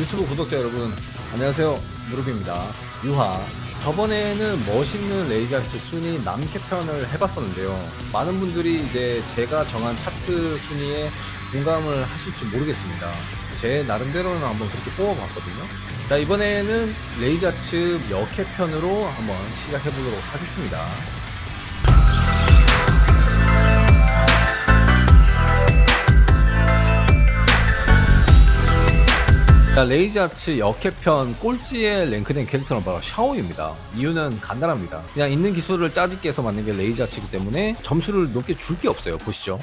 유튜브 구독자 여러분 안녕하세요. 무릎입니다. 유하. 저번에는 멋있는 레이저트 순위 남캐 편을 해봤었는데요. 많은 분들이 이제 제가 정한 차트 순위에 공감을 하실지 모르겠습니다. 제 나름대로는 한번 그렇게 뽑아봤거든요. 자 이번에는 레이저츠 역캐편으로 한번 시작해보도록 하겠습니다 자, 레이저츠 역캐편 꼴찌에 랭크된 캐릭터는 바로 샤오입니다. 이유는 간단합니다. 그냥 있는 기술을 짜집게 해서 만든 게 레이저츠이기 때문에 점수를 높게 줄 게 없어요. 보시죠.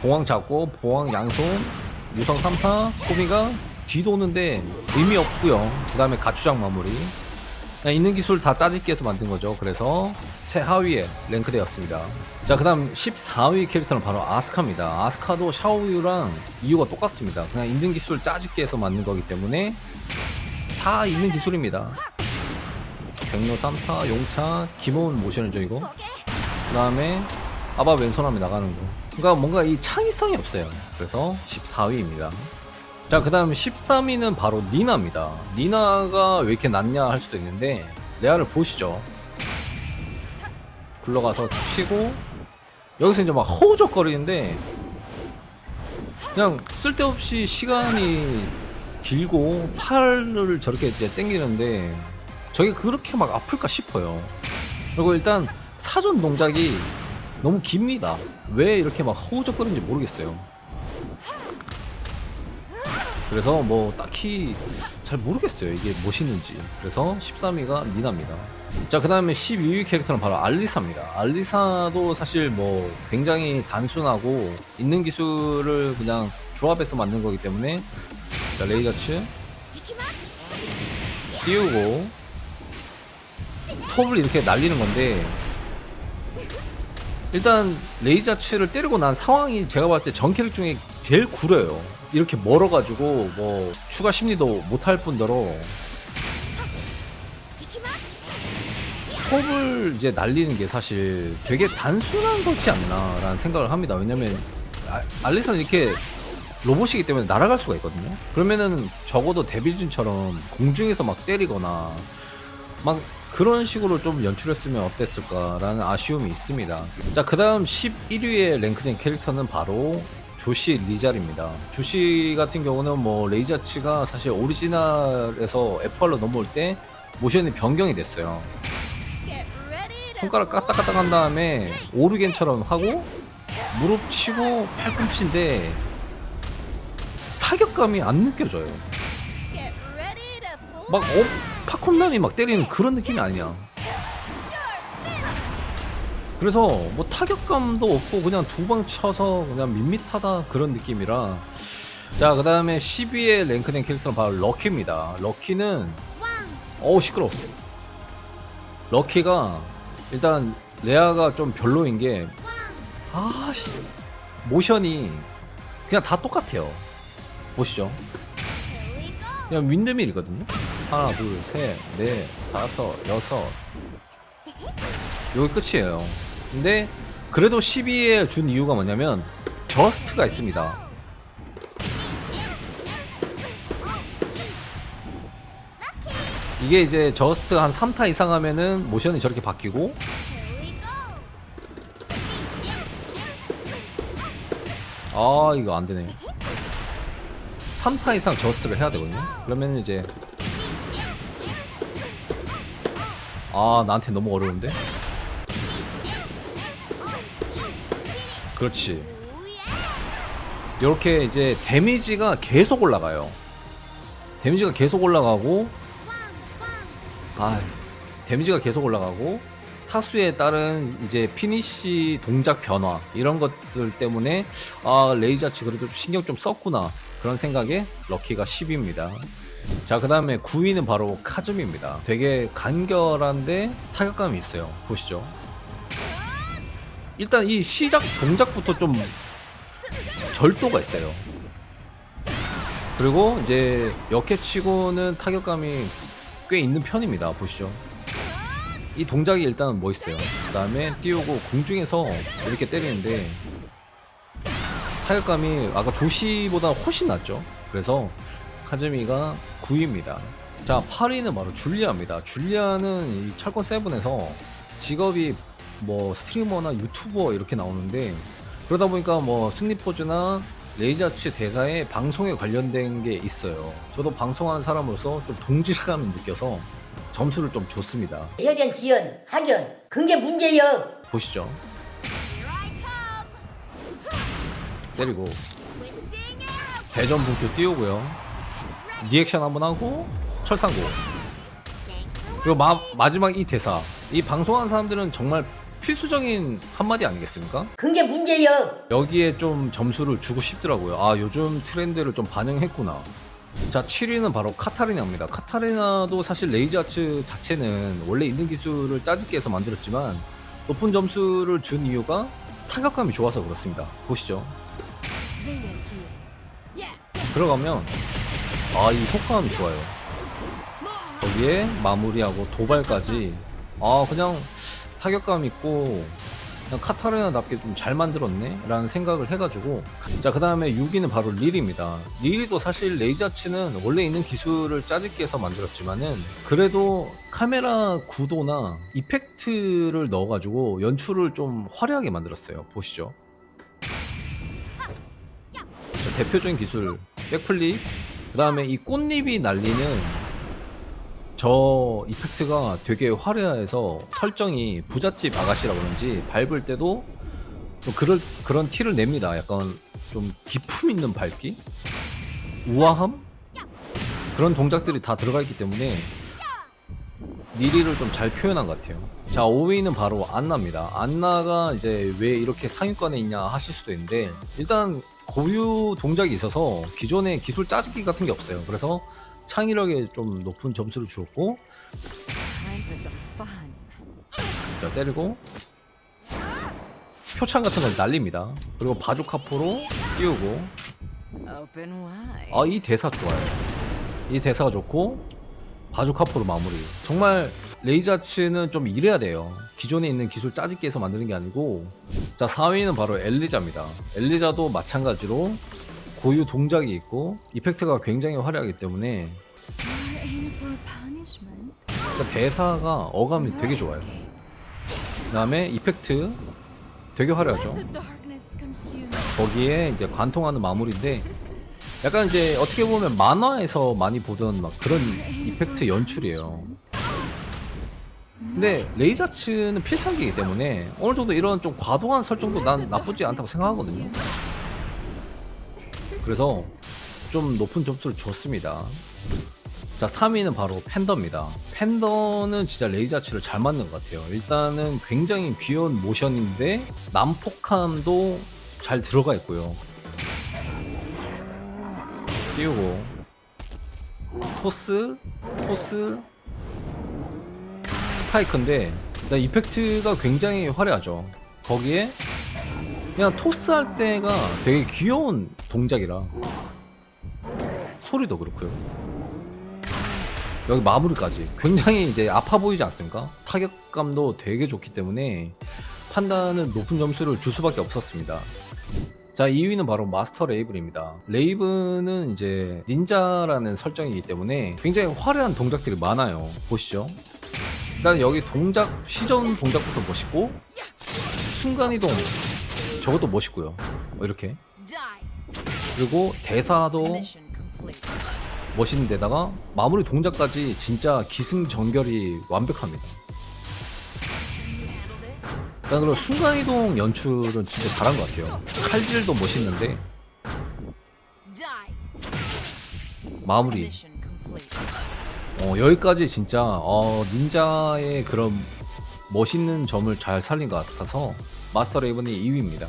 공황 잡고 보황 양손 유성 3파 코미가 뒤도는데 의미 없고요. 그 다음에 가추장 마무리 그냥 있는 기술 다 짜집게 해서 만든 거죠. 그래서 최하위에 랭크되었습니다. 자, 그 다음 14위 캐릭터는 바로 아스카입니다. 아스카도 샤오유랑 이유가 똑같습니다. 그냥 있는 기술 짜집게 해서 만든 거기 때문에 다 있는 기술입니다. 백로 3파, 용차, 기본 모션이죠, 이거. 그 다음에 아바 왼손하면 나가는 거. 그러니까 뭔가 이 창의성이 없어요. 그래서 14위입니다. 자, 그 다음 13위는 바로 니나입니다. 니나가 왜 이렇게 낮냐 할 수도 있는데, 레아를 보시죠. 굴러가서 치고, 여기서 이제 막 허우적거리는데, 그냥 쓸데없이 시간이 길고, 팔을 저렇게 이제 땡기는데, 저게 그렇게 막 아플까 싶어요. 그리고 일단 사전 동작이 너무 깁니다. 왜 이렇게 막 허우적거리는지 모르겠어요. 그래서 뭐 딱히 잘 모르겠어요. 이게 무엇이는지. 그래서 13위가 니나입니다. 자, 그 다음에 12위 캐릭터는 바로 알리사입니다. 알리사도 사실 뭐 굉장히 단순하고 있는 기술을 그냥 조합해서 만든 거기 때문에 자, 레이저츠 띄우고 톱을 이렇게 날리는 건데 일단 레이저츠를 때리고 난 상황이 제가 봤을 때 전 캐릭 중에 제일 구려요. 이렇게 멀어가지고 뭐 추가 심리도 못할 뿐더러 톱을 이제 날리는 게 사실 되게 단순한 거지 않나라는 생각을 합니다. 왜냐면 아- 알리사는 이렇게 로봇이기 때문에 날아갈 수가 있거든요. 그러면은 적어도 데빌진처럼 공중에서 막 때리거나 막 그런 식으로 좀 연출했으면 어땠을까라는 아쉬움이 있습니다. 자, 그 다음 11위에 랭크된 캐릭터는 바로 조시 리잘입니다. 조시 같은 경우는 뭐 레이저츠가 사실 오리지널에서 F8로 넘어올 때 모션이 변경이 됐어요. 손가락 까딱까딱 한 다음에 오르겐처럼 하고 무릎 치고 팔꿈치인데 타격감이 안 느껴져요. 막 어, 팝콘남이 막 때리는 그런 느낌이 아니야. 그래서 뭐 타격감도 없고 그냥 두 방 쳐서 그냥 밋밋하다 그런 느낌이라. 자 그 다음에 10위에 랭크된 캐릭터는 바로 럭키입니다. 럭키는 어우 시끄러 럭키가 일단 레아가 좀 별로인 게 아씨. 모션이 그냥 다 똑같아요. 보시죠. 그냥 윈드밀이거든요. 하나, 둘, 셋, 넷, 다섯, 여섯. 여기 끝이에요. 근데 그래도 12에 준 이유가 뭐냐면 저스트가 있습니다. 이게 이제 저스트 한 3타 이상 하면은 모션이 저렇게 바뀌고 아 이거 안 되네. 3타 이상 저스트를 해야 되거든요. 그러면 이제 아 나한테 너무 어려운데? 그렇지. 이렇게 이제 데미지가 계속 올라가요. 데미지가 계속 올라가고 아 데미지가 계속 올라가고 타수에 따른 이제 피니시 동작 변화 이런 것들 때문에 아 레이저치 그래도 좀 신경 좀 썼구나 그런 생각에 럭키가 10입니다. 자, 그 다음에 9위는 바로 카즘입니다. 되게 간결한데 타격감이 있어요. 보시죠. 일단 이 시작 동작부터 좀 절도가 있어요. 그리고 이제 역해치고는 타격감이 꽤 있는 편입니다. 보시죠. 이 동작이 일단 멋있어요. 그 다음에 띄우고 공중에서 이렇게 때리는데 타격감이 아까 조시보다 훨씬 낫죠. 그래서 카즈미가 9위입니다. 자, 8위는 바로 줄리아입니다. 줄리아는 이 철권 세븐에서 직업이 뭐 스트리머나 유튜버 이렇게 나오는데 그러다 보니까 뭐 승리포즈나 레이저치 대사에 방송에 관련된 게 있어요. 저도 방송하는 사람으로서 좀 동질감을 느껴서 점수를 좀 줬습니다. 혈연, 지연, 학연 그게 문제여 보시죠. 때리고 대전 분주 띄우고요. 리액션 한번 하고 철상고. 그리고 마, 마지막 이 대사. 이 방송하는 사람들은 정말 필수적인 한마디 아니겠습니까? 그게 문제여 여기에 좀 점수를 주고 싶더라고요. 아, 요즘 트렌드를 좀 반영했구나. 자, 7위는 바로 카타리나입니다. 카타리나도 사실 레이저 아츠 자체는 원래 있는 기술을 짜집게 해서 만들었지만 높은 점수를 준 이유가 타격감이 좋아서 그렇습니다. 보시죠. 들어가면 아, 이 효과음이 좋아요. 거기에 마무리하고 도발까지 아, 그냥 타격감 있고 그냥 카타르나답게 좀 잘 만들었네? 라는 생각을 해가지고 자 그 다음에 6위는 바로 릴입니다. 릴도 사실 레이저치는 원래 있는 기술을 짜집기 해서 만들었지만은 그래도 카메라 구도나 이펙트를 넣어가지고 연출을 좀 화려하게 만들었어요. 보시죠. 자, 대표적인 기술 백플립. 그 다음에 이 꽃잎이 날리는 저 이펙트가 되게 화려해서 설정이 부잣집 아가씨라 그런지 밟을 때도 좀 그럴, 그런 티를 냅니다. 약간 좀 기품 있는 밟기? 우아함? 그런 동작들이 다 들어가 있기 때문에 니리를 좀 잘 표현한 것 같아요. 자, 5위는 바로 안나입니다. 안나가 이제 왜 이렇게 상위권에 있냐 하실 수도 있는데 일단 고유 동작이 있어서 기존에 기술 짜집기 같은 게 없어요. 그래서 창의력에 좀 높은 점수를 주었고. 자 때리고 표창 같은 걸 날립니다. 그리고 바주카포로 띄우고. 아 이 대사 좋아요. 이 대사가 좋고 바주카포로 마무리. 정말 레이자츠는 좀 이래야 돼요. 기존에 있는 기술 짜집기해서 만드는 게 아니고 자 4위는 바로 엘리자입니다. 엘리자도 마찬가지로 고유 동작이 있고 이펙트가 굉장히 화려하기 때문에. 그러니까 대사가 어감이 되게 좋아요. 그 다음에 이펙트 되게 화려하죠. 거기에 이제 관통하는 마무리인데 약간 이제 어떻게 보면 만화에서 많이 보던 막 그런 이펙트 연출이에요. 근데 레이자츠는 필살기이기 때문에 어느 정도 이런 좀 과도한 설정도 난 나쁘지 않다고 생각하거든요. 그래서 좀 높은 점수를 줬습니다. 자, 3위는 바로 팬더입니다. 팬더는 진짜 레이자치를 잘 맞는 것 같아요. 일단은 굉장히 귀여운 모션인데 난폭함도 잘 들어가 있고요. 띄우고 토스, 토스, 스파이크인데 일단 이펙트가 굉장히 화려하죠. 거기에 그냥 토스할 때가 되게 귀여운 동작이라 소리도 그렇고요. 여기 마무리까지 굉장히 이제 아파 보이지 않습니까? 타격감도 되게 좋기 때문에 판단은 높은 점수를 줄 수밖에 없었습니다. 자, 2위는 바로 마스터 레이븐입니다. 레이븐은 이제 닌자라는 설정이기 때문에 굉장히 화려한 동작들이 많아요. 보시죠. 일단 여기 동작, 시전 동작부터 멋있고, 순간이동, 저것도 멋있고요. 어, 이렇게. 그리고 대사도. 멋있는 데다가 마무리 동작까지 진짜 기승전결이 완벽합니다. 일단 그리고 순간이동 연출은 진짜 잘한 것 같아요. 칼질도 멋있는데. 마무리. 어, 여기까지 진짜 어, 닌자의 그런 멋있는 점을 잘 살린 것 같아서 마스터 레이븐이 2위입니다.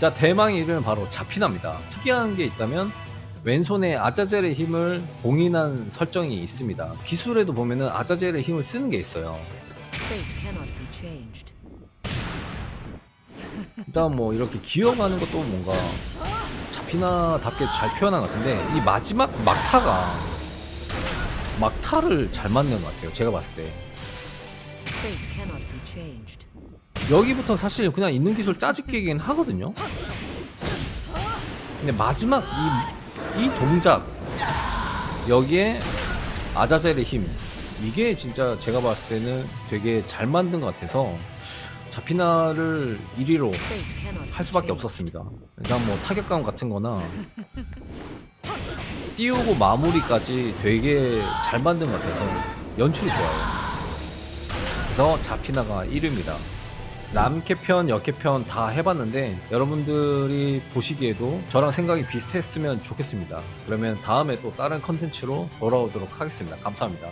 자 대망의 이름은 바로 자피나입니다. 특이한 게 있다면 왼손에 아자젤의 힘을 봉인한 설정이 있습니다. 기술에도 보면은 아자젤의 힘을 쓰는 게 있어요. 일단 뭐 이렇게 기어가는 것도 뭔가 자피나답게 잘 표현한 것 같은데 이 마지막 막타가 막타를 잘 맞는 것 같아요. 제가 봤을 때 여기부터 사실 그냥 있는 기술 짜집기긴 하거든요. 근데 마지막 이, 이 동작 여기에 아자젤의 힘 이게 진짜 제가 봤을 때는 되게 잘 만든 것 같아서 자피나를 1위로 Fate cannot be 할 수밖에. 없었습니다. 일단 뭐 타격감 같은 거나 띄우고 마무리까지 되게 잘 만든 것 같아서 연출이 좋아요. 그래서 자피나가 1위입니다. 남캐편, 여캐편 다 해봤는데 여러분들이 보시기에도 저랑 생각이 비슷했으면 좋겠습니다. 그러면 다음에 또 다른 컨텐츠로 돌아오도록 하겠습니다. 감사합니다.